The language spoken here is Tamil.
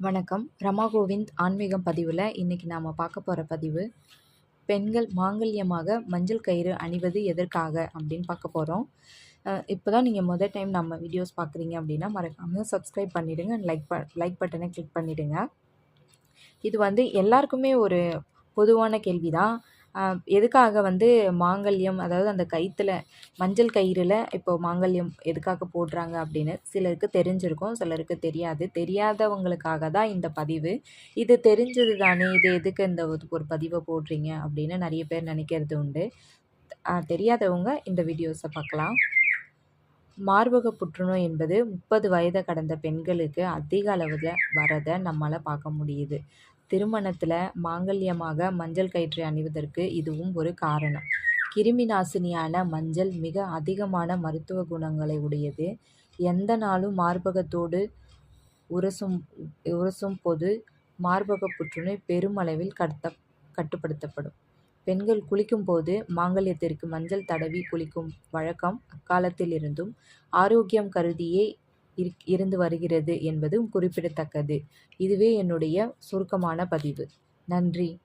வணக்கம். ரமா கோவிந்த் ஆன்மீகம் பதிவில் இன்றைக்கி நாம் பார்க்க போகிற பதிவு பெண்கள் மாங்கல்யமாக மஞ்சள் கயிறு அணிவது எதற்காக அப்படின்னு பார்க்க போகிறோம் இப்போ தான் நீங்கள் முதல் டைம் நம்ம வீடியோஸ் பார்க்குறீங்க அப்படின்னா மறக்காமல் சப்ஸ்கிரைப் பண்ணிவிடுங்க லைக் ப லைக் பட்டனை கிளிக் பண்ணிவிடுங்க இது வந்து எல்லாருக்குமே ஒரு பொதுவான கேள்வி தான் எதுக்காக வந்து மாங்கல்யம் அதாவது அந்த கயிற்றுல மஞ்சள் கயிறில் இப்போ மாங்கல்யம் எதுக்காக போடுறாங்க அப்படின்னு சிலருக்கு தெரிஞ்சிருக்கும் சிலருக்கு தெரியாது. தெரியாதவங்களுக்காக தான் இந்த பதிவு. இது தெரிஞ்சது தானே இது எதுக்கு இந்த ஒரு பதிவை போடுறீங்க அப்படின்னு நிறைய பேர் நினைக்கிறது உண்டு. தெரியாதவங்க இந்த வீடியோஸை பார்க்கலாம். மார்பக புற்றுநோய் என்பது முப்பது வயதை கடந்த பெண்களுக்கு அதிக அளவில் வரதை நம்மளால் பார்க்க முடியுது. திருமணத்தில் மாங்கல்யமாக மஞ்சள் கயிற்றை அணிவதற்கு இதுவும் ஒரு காரணம். கிருமி நாசினியான மஞ்சள் மிக அதிகமான மருத்துவ குணங்களை உடையது. எந்த நாளும் மார்பகத்தோடு உரசும் உரசும் போது மார்பக புற்றுநோய் பெருமளவில் கடத்த கட்டுப்படுத்தப்படும். பெண்கள் குளிக்கும் போது மாங்கல்யத்திற்கு மஞ்சள் தடவி குளிக்கும் வழக்கம் அக்காலத்தில் இருந்தும் ஆரோக்கியம் கருதியே இருந்து வருகிறது என்பதும் குறிப்பிடத்தக்கது. இதுவே என்னுடைய சுருக்கமான பதிவு. நன்றி.